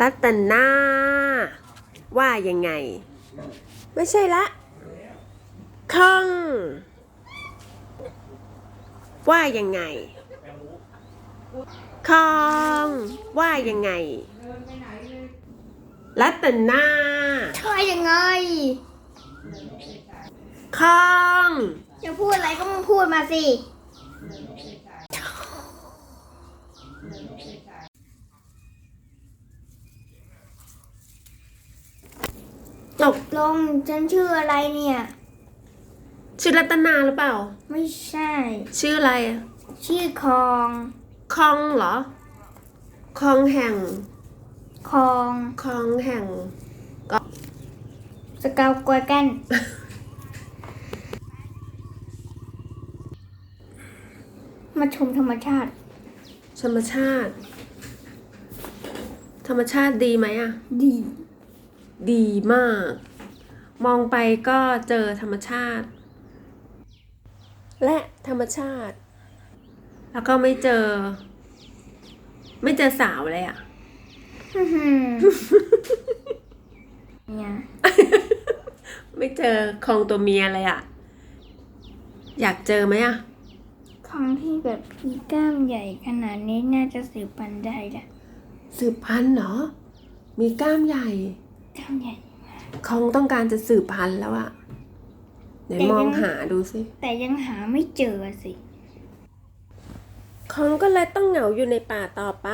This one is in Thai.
รัตนาว่ายังไง ไม่ใช่ละคองว่ายังไงคองว่ายังไง รัตนาใช่ยังไงคองจะพูดอะไรก็มึงพูดมาสิ จบลงฉันชื่ออะไรเนี่ย ชื่อรัตนาหรือเปล่า ไม่ใช่ ชื่ออะไรอะชื่อคองคองเหรอ คองแห่ง คองคองแห่งสเกาวกวยกัน มาชมธรรมชาติ ธรรมชาติ ธรรมชาติดีไหมอะดี ดีมาก มองไปก็เจอธรรมชาติ และธรรมชาติ แล้วก็ไม่เจอ ไม่เจอสาวเลยอะอื้อหือเนี่ยไม่เจอคองตัวเมียเลยอะอยากเจอไหมอะของที่แบบมีกล้ามใหญ่ขนาดนี้น่าจะสืบพันธุ์ได้แหละสืบพันธุ์เหรอ มีกล้ามใหญ่ กล้ามใหญ่คองต้องการจะสืบพันธุ์แล้วอะไหนแต่ยังมองหาดูสิ แต่ยังหาไม่เจอสิคองก็เลยต้องเหงาอยู่ในป่าต่อไป